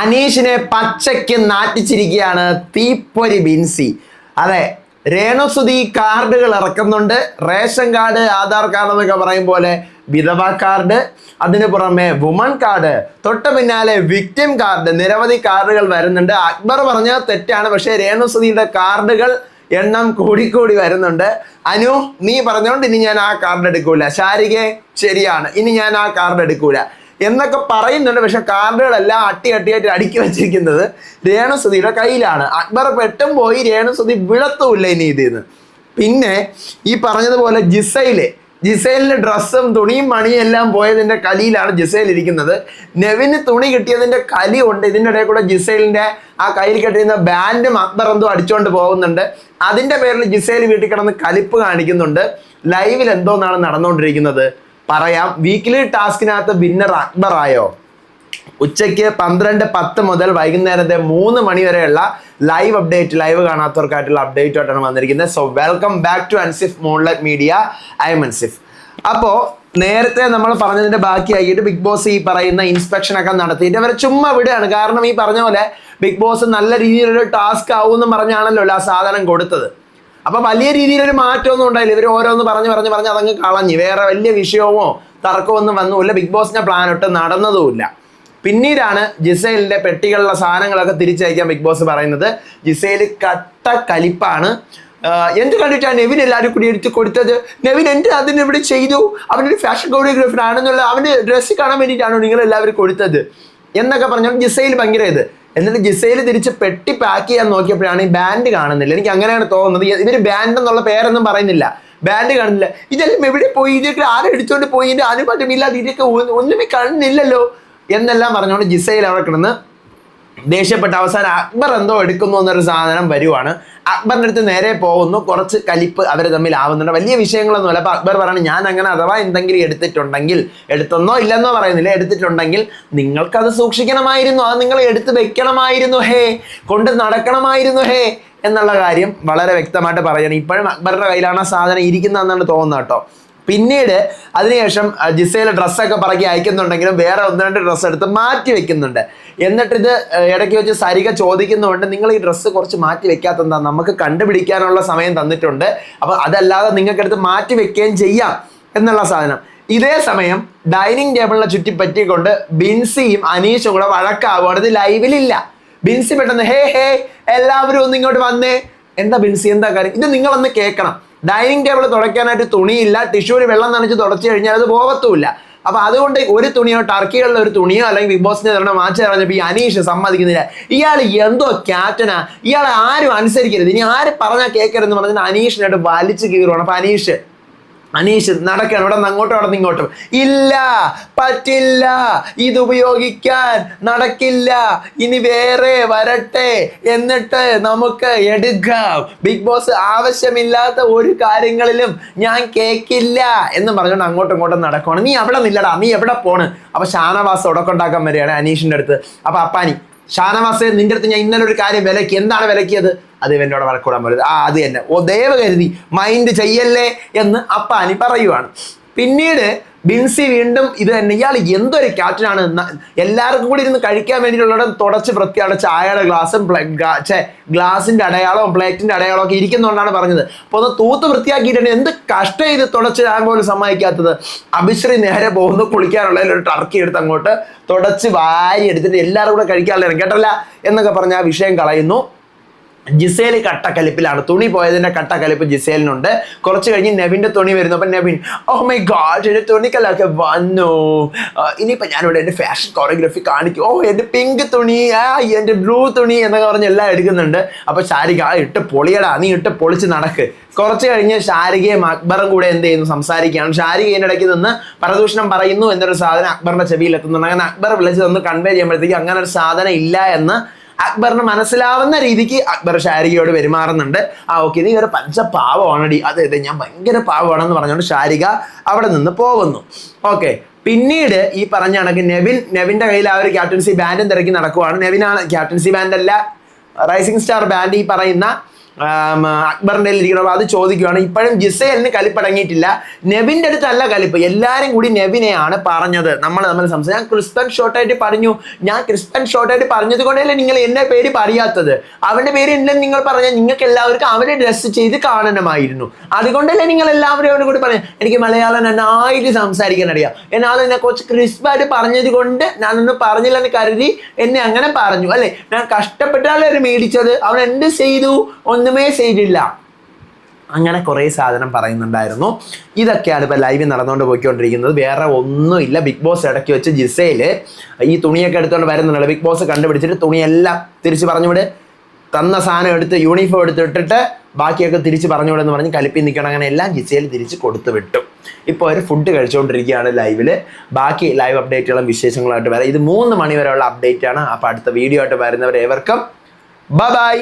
അനീഷിനെ പച്ചയ്ക്ക് നാട്ടിച്ചിരിക്കുകയാണ് തീപ്പൊരി ബിൻസി. അതെ രേണുസുതി കാർഡുകൾ ഇറക്കുന്നുണ്ട്. റേഷൻ കാർഡ് ആധാർ കാർഡ് എന്നൊക്കെ പറയും പോലെ വിധവ കാർഡ് അതിന് പുറമെ വുമൺ കാർഡ് തൊട്ട് പിന്നാലെ വിക്ടിം കാർഡ് നിരവധി കാർഡുകൾ വരുന്നുണ്ട്. അക്ബർ പറഞ്ഞ തെറ്റാണ് പക്ഷേ രേണുസുതിയുടെ കാർഡുകൾ എണ്ണം കൂടിക്കൂടി വരുന്നുണ്ട്. അനു നീ പറഞ്ഞോണ്ട് ഇനി ഞാൻ ആ കാർഡ് എടുക്കൂല. ശാരികെ ശരിയാണ്. ഇനി ഞാൻ ആ കാർഡ് എടുക്കൂല. എന്നൊക്കെ പറയുന്നുണ്ട്. പക്ഷെ കാർഡുകളെല്ലാം അട്ടി അട്ടിയായിട്ട് അടുക്കി വെച്ചിരിക്കുന്നത് രേണുസുതിയുടെ കയ്യിലാണ്. അക്ബർ പെട്ടും പോയി രേണുസുതി വിളത്തുമില്ല ഇനി ഇതിന്ന് പിന്നെ ഈ പറഞ്ഞതുപോലെ ജിസയിലെ ജിസൈലിന് ഡ്രസ്സും തുണിയും മണിയും എല്ലാം പോയതിന്റെ കലിയിലാണ് ജിസൈൽ ഇരിക്കുന്നത്. നെവിന് തുണി കിട്ടിയതിന്റെ കലി ഉണ്ട്. ഇതിന്റെ ഇടയിൽ കൂടെ ജിസൈലിന്റെ ആ കയ്യിൽ കെട്ടിയിരുന്ന ബാൻഡും അക്ബർ എന്തോ അടിച്ചുകൊണ്ട് പോകുന്നുണ്ട്. അതിന്റെ പേരിൽ ജിസൈൽ വീട്ടിൽ കിടന്ന് കലിപ്പ് കാണിക്കുന്നുണ്ട്. ലൈവിൽ എന്തോന്നാണ് നടന്നുകൊണ്ടിരിക്കുന്നത്? പറയാം. വീക്കിലി ടാസ്കിനകത്ത് വിന്നർ അക്ബറായോ ഉച്ചയ്ക്ക് പന്ത്രണ്ട് പത്ത് മുതൽ വൈകുന്നേരത്തെ മൂന്ന് മണി വരെയുള്ള ലൈവ് അപ്ഡേറ്റ് ലൈവ് കാണാത്തവർക്കായിട്ടുള്ള അപ്ഡേറ്റ് ആയിട്ടാണ് വന്നിരിക്കുന്നത്. So welcome back to Ansif moonlight media I am Ansif അപ്പോൾ നേരത്തെ നമ്മൾ പറഞ്ഞതിന്റെ ബാക്കിയായിട്ട് ബിഗ് ബോസ് ഈ പറയുന്ന ഇൻസ്പെക്ഷൻ ഒക്കെ നടത്തിയിട്ട് അവരെ ചുമ്മാ വിടുകയാണ്. കാരണം ഈ പറഞ്ഞ പോലെ ബിഗ് ബോസ് നല്ല രീതിയിലൊരു ടാസ്ക് ആവും എന്ന് പറഞ്ഞാണല്ലോ ആ സാധനം കൊടുത്തത്. അപ്പൊ വലിയ രീതിയിലൊരു മാറ്റമൊന്നും ഉണ്ടായില്ല. ഇവർ ഓരോന്ന് പറഞ്ഞു പറഞ്ഞു പറഞ്ഞ് അതങ്ങ് കളഞ്ഞു. വേറെ വലിയ വിഷയമോ തർക്കമോ ഒന്നും വന്നുമില്ല ബിഗ് ബോസിന്റെ പ്ലാൻ ഒട്ടും നടന്നതുമില്ല പിന്നീടാണ് ജിസൈലിന്റെ പെട്ടികളിലെ സാധനങ്ങളൊക്കെ തിരിച്ചയക്കാൻ ബിഗ് ബോസ് പറയുന്നത്. ജിസൈൽ കട്ട കലിപ്പാണ്. എന്ത് കണ്ടിട്ടാണ് നെവിൻ എല്ലാവരും കൂടി എടുത്ത് കൊടുത്തത്? നെവിൻ എന്ത് അതിന് ഇവിടെ ചെയ്തു? അവനൊരു ഫാഷൻ കോറിയോഗ്രാഫർ ആണെന്നുള്ള അവന്റെ ഡ്രസ്സ് കാണാൻ വേണ്ടിയിട്ടാണോ നിങ്ങൾ എല്ലാവരും കൊടുത്തത്? എന്നൊക്കെ പറഞ്ഞോണ്ട് ജിസൈൽ ഭയങ്കര ഇത്. എന്നിട്ട് ജിസയിൽ തിരിച്ച് പെട്ടി പാക്ക് ചെയ്യാൻ നോക്കിയപ്പോഴാണ് ഈ ബാൻഡ് കാണുന്നില്ല. എനിക്ക് അങ്ങനെയാണ് തോന്നുന്നത്. ഇവർ ബാൻഡ് എന്നുള്ള പേരൊന്നും പറയുന്നില്ല. ബാൻഡ് കാണുന്നില്ല. ഇതെല്ലാം എവിടെ പോയി? ഇതൊക്കെ ആരും എടുത്തോണ്ട് പോയി? ഇതിന്റെ അനുപാതമില്ലാതെ ഇതൊക്കെ ഒന്നുമേ കാണുന്നില്ലല്ലോ എന്നെല്ലാം പറഞ്ഞുകൊണ്ട് ജിസയിൽ അവിടെ കിടന്ന് ദേഷ്യപ്പെട്ട അവസാനം അക്ബർ എന്തോ എടുക്കുന്നു എന്നൊരു സാധനം വരുവാണ്. അക്ബറിന്റെ അടുത്ത് നേരെ പോകുന്നു. കുറച്ച് കലിപ്പ് അവർ തമ്മിൽ ആവുന്നുണ്ട്. വലിയ വിഷയങ്ങളൊന്നുമില്ല. അപ്പോൾ അക്ബർ പറയണം ഞാൻ അങ്ങനെ അഥവാ എന്തെങ്കിലും എടുത്തിട്ടുണ്ടെങ്കിൽ എടുത്തെന്നോ ഇല്ലെന്നോ പറയുന്നില്ല. എടുത്തിട്ടുണ്ടെങ്കിൽ നിങ്ങൾക്കത് സൂക്ഷിക്കണമായിരുന്നു. അത് നിങ്ങൾ എടുത്ത് വെക്കണമായിരുന്നു. ഹേ കൊണ്ട് നടക്കണമായിരുന്നു. ഹേ എന്നുള്ള കാര്യം വളരെ വ്യക്തമായിട്ട് പറയണം. ഇപ്പോഴും അക്ബറുടെ കയ്യിലാണ് ആ സാധനം ഇരിക്കുന്നതെന്നാണ് തോന്നുന്നത് കേട്ടോ. പിന്നീട് അതിനുശേഷം ജിസയിലെ ഡ്രസ്സൊക്കെ പറക്കി അയക്കുന്നുണ്ടെങ്കിലും വേറെ ഒന്ന് രണ്ട് ഡ്രസ്സ് എടുത്ത് മാറ്റി വെക്കുന്നുണ്ട്. എന്നിട്ട് ഇത് ഇടയ്ക്ക് വെച്ച് സരിക ചോദിക്കുന്നുണ്ട് നിങ്ങൾ ഈ ഡ്രസ്സ് കുറച്ച് മാറ്റി വെക്കാത്ത എന്താ നമുക്ക് കണ്ടുപിടിക്കാനുള്ള സമയം തന്നിട്ടുണ്ട്. അപ്പൊ അതല്ലാതെ നിങ്ങൾക്ക് എടുത്ത് മാറ്റി വെക്കുകയും ചെയ്യാം എന്നുള്ള സാധനം. ഇതേ സമയം ഡൈനിങ് ടേബിളിനെ ചുറ്റി പറ്റിക്കൊണ്ട് ബിൻസിയും അനീഷും കൂടെ വഴക്കാവുകയാണ്. ഇത് ലൈവിലില്ല. ബിൻസി പെട്ടെന്ന് ഹേ ഹേ എല്ലാവരും ഒന്ന് ഇങ്ങോട്ട് വന്നേ. എന്താ ബിൻസി? എന്താ കാര്യം? ഇത് നിങ്ങളൊന്ന് കേൾക്കണം. Dining table തുടയ്ക്കാനായിട്ട് തുണിയില്ല. ടിഷ്യൂവിൽ വെള്ളം നനച്ച് തുടച്ചു കഴിഞ്ഞാൽ അത് പോകത്തുമില്ല അപ്പൊ അതുകൊണ്ട് ഒരു തുണിയോ ടർക്കികളുടെ ഒരു തുണിയോ അല്ലെങ്കിൽ ബിഗ് ബോസിന്റെ തരണം മാച്ച് പറഞ്ഞപ്പോൾ ഈ അനീഷ് സമ്മതിക്കുന്നില്ല. ഇയാൾ എന്തോ ക്യാപ്റ്റനാ ഇയാൾ ആരും അനുസരിക്കരുത്. ഇനി ആര് പറഞ്ഞാൽ കേൾക്കരുതെന്ന് പറഞ്ഞാൽ അനീഷിനായിട്ട് വലിച്ചു കീറുവാണ്. അപ്പൊ അനീഷ് അനീഷ് നടക്കണം ഇവിടെ നിന്ന് അങ്ങോട്ടും അവിടെ നിന്ന് ഇങ്ങോട്ടും. ഇല്ല പറ്റില്ല ഇത് ഉപയോഗിക്കാൻ നടക്കില്ല. ഇനി വേറെ വരട്ടെ എന്നിട്ട് നമുക്ക് എടുക്കാം. ബിഗ് ബോസ് ആവശ്യമില്ലാത്ത ഒരു കാര്യങ്ങളിലും ഞാൻ കേക്കില്ല എന്ന് പറഞ്ഞുകൊണ്ട് അങ്ങോട്ടും ഇങ്ങോട്ടും നടക്കുവാണ്. നീ അവിടെ നില്ലടാ നീ എവിടെ പോണ്? അപ്പൊ ഷാനവാസ് ഉടക്കുണ്ടാക്കാൻ വരികയാണ് അനീഷിന്റെ അടുത്ത്. അപ്പൊ അപ്പാനി ഷാനവാസ് നിന്റെ അടുത്ത് ഞാൻ ഇന്നലെ ഒരു കാര്യം വിലക്കി. എന്താണ് വിലക്കിയത്? അത് ഇവനോട് വഴക്കൂടാൻ പോലെ. ആ അത് തന്നെ. ഓ ദയവ് കരുതി മൈൻഡ് ചെയ്യല്ലേ എന്ന് അപ്പാനി പറയുവാണ്. പിന്നീട് ബിൻസി വീണ്ടും ഇത് തന്നെ ഇയാൾ എന്തൊരു ക്യാപ്റ്റനാണ് എല്ലാവർക്കും കൂടി ഇരുന്ന് കഴിക്കാൻ വേണ്ടിയിട്ടുള്ള തുടച്ച് വൃത്തിയാണ് ചായയുടെ ഗ്ലാസും ഗ്ലാസിന്റെ അടയാളവും പ്ലേറ്റിന്റെ അടയാളവും ഒക്കെ ഇരിക്കുന്നതുകൊണ്ടാണ് പറഞ്ഞത്. അപ്പോൾ ഒന്ന് തൂത്ത് വൃത്തിയാക്കിയിട്ടുണ്ട്. എന്ത് കഷ്ടം ഇത് തുടച്ച് ഞാൻ പോലും സമ്മതിക്കാത്തത്. അഭിശ്രീ നേരെ പോകുന്നു കുളിക്കാനുള്ള ഒരു ടർക്കി എടുത്ത് അങ്ങോട്ട് തുടച്ച് വാരി എടുത്തിട്ട് എല്ലാവരും കൂടെ കഴിക്കാനുള്ള കേട്ടല്ല? എന്നൊക്കെ പറഞ്ഞ് ആ വിഷയം കളയുന്നു. ജിസേൽ കട്ടക്കലിപ്പിലാണ്. തുണി പോയതിന്റെ കട്ടക്കലിപ്പ് ജിസേലിനുണ്ട്. കുറച്ച് കഴിഞ്ഞ് നെവിന്റെ തുണി വരുന്നു. അപ്പൊ നെവിൻ ഓ മൈ ഗാഡ് എന്റെ തുണിക്കലൊക്കെ വന്നു. ഇനിയിപ്പോൾ ഇനിയിപ്പോ ഞാനിവിടെ എന്റെ ഫാഷൻ കോറിയോഗ്രഫി കാണിക്കും. ഓ എന്റെ പിങ്ക് തുണി ആ എന്റെ ബ്ലൂ തുണി എന്നൊക്കെ പറഞ്ഞ് എല്ലാം എടുക്കുന്നുണ്ട്. അപ്പൊ ശാരിക ആ ഇട്ട് പൊളിയടാ നീ ഇട്ട് പൊളിച്ച് നടക്ക്. കുറച്ച് കഴിഞ്ഞ് ശാരികയും അക്ബറും കൂടെ എന്ത് ചെയ്യുന്നു? സംസാരിക്കുകയാണ്. ശാരിക ഇടയ്ക്ക് നിന്ന് പരദൂഷണം പറയുന്നു എന്നൊരു സാധനം അക്ബറിന്റെ ചെവിയിൽ എത്തുന്നുണ്ട് അങ്ങനെ അക്ബർ വിളിച്ച് തന്ന് കൺവേ ചെയ്യുമ്പോഴത്തേക്ക് അങ്ങനെ ഒരു സാധനം ഇല്ല എന്ന് അക്ബറിന് മനസ്സിലാവുന്ന രീതിക്ക് അക്ബർ ഷാരികയോട് പെരുമാറുന്നുണ്ട്. ആ ഓക്കെ നീ ഒരു പഞ്ച പാവമാണടി അതെ അതെ ഞാൻ ഭയങ്കര പാവമാണെന്ന് പറഞ്ഞുകൊണ്ട് ഷാരിക അവിടെ നിന്ന് പോകുന്നു. ഓക്കെ പിന്നീട് ഈ പറഞ്ഞ കണക്ക് നെവിൻ നെവിന്റെ കയ്യിൽ ആ ഒരു ക്യാപ്റ്റൻസി ബാൻഡും തിരക്കി നടക്കുവാണ്. നെവിനാണ് ക്യാപ്റ്റൻസി ബാൻഡല്ല റൈസിംഗ് സ്റ്റാർ ബാൻഡ് ഈ പറയുന്ന ആം, അക്ബറിന്റെ ഇരിക്കണം. അത് ചോദിക്കുകയാണ് ഇപ്പോഴും ജിസേലിന് കലിപ്പടങ്ങിയിട്ടില്ല. നെവിന്റെ അടുത്തല്ല കലിപ്പ്. എല്ലാവരും കൂടി നെവിനെയാണ് പറഞ്ഞത്. നമ്മൾ നമ്മൾ സംസാരിച്ചു. ഞാൻ ക്രിസ്പൻ ഷോർട്ടായിട്ട് പറഞ്ഞു. ഞാൻ ക്രിസ്പൻ ഷോർട്ടായിട്ട് പറഞ്ഞത് കൊണ്ടല്ലേ നിങ്ങൾ എന്റെ പേര് പറയാത്തത്? അവന്റെ പേര് ഇല്ലെന്ന് നിങ്ങൾ പറഞ്ഞാൽ നിങ്ങൾക്ക് എല്ലാവർക്കും അവനെ ഡ്രസ്സ് ചെയ്ത് കാണണമായിരുന്നു. അതുകൊണ്ടല്ലേ നിങ്ങൾ എല്ലാവരും അവനെ കൂടി പറഞ്ഞു എനിക്ക് മലയാളം നന്നായിട്ട് സംസാരിക്കാൻ അറിയാം. എന്നാൽ എന്നെ കുറച്ച് ക്രിസ്പായിട്ട് പറഞ്ഞത് കൊണ്ട് ഞാനൊന്നും പറഞ്ഞില്ലെന്ന് കരുതി എന്നെ അങ്ങനെ പറഞ്ഞു. അല്ലേ? ഞാൻ കഷ്ടപ്പെട്ടാലേ അവർ മേടിച്ചത്. അവൻ എന്ത് ചെയ്തു? ഒന്നുമേ ചെയ്തില്ല. അങ്ങനെ കുറേ സാധനം പറയുന്നുണ്ടായിരുന്നു. ഇതൊക്കെയാണ് ഇപ്പോൾ ലൈവിൽ നടന്നുകൊണ്ട് പോയിക്കൊണ്ടിരിക്കുന്നത്. വേറെ ഒന്നുമില്ല. ബിഗ് ബോസ് ഇടയ്ക്ക് വെച്ച് ജിസയിൽ ഈ തുണിയൊക്കെ എടുത്തുകൊണ്ട് വരുന്നുണ്ടല്ലോ. ബിഗ് ബോസ് കണ്ടുപിടിച്ചിട്ട് തുണിയെല്ലാം തിരിച്ച് പറഞ്ഞുവിട്. തന്ന സാധനം എടുത്ത് യൂണിഫോം എടുത്തിട്ടിട്ട് ബാക്കിയൊക്കെ തിരിച്ച് പറഞ്ഞുവിടെന്ന് പറഞ്ഞ് കലിപ്പി നിൽക്കണം. അങ്ങനെ എല്ലാം ജിസയിൽ തിരിച്ച് കൊടുത്തു വിട്ടു. ഇപ്പോൾ അവർ ഫുഡ് കഴിച്ചുകൊണ്ടിരിക്കുകയാണ് ലൈവിൽ ബാക്കി ലൈവ് അപ്ഡേറ്റുകളും വിശേഷങ്ങളായിട്ട് വരാം. ഇത് മൂന്ന് മണി വരെയുള്ള അപ്ഡേറ്റ് ആണ്. അപ്പോൾ അടുത്ത വീഡിയോ ആയിട്ട് വരുന്നവരെ ഏവർക്കും ബൈ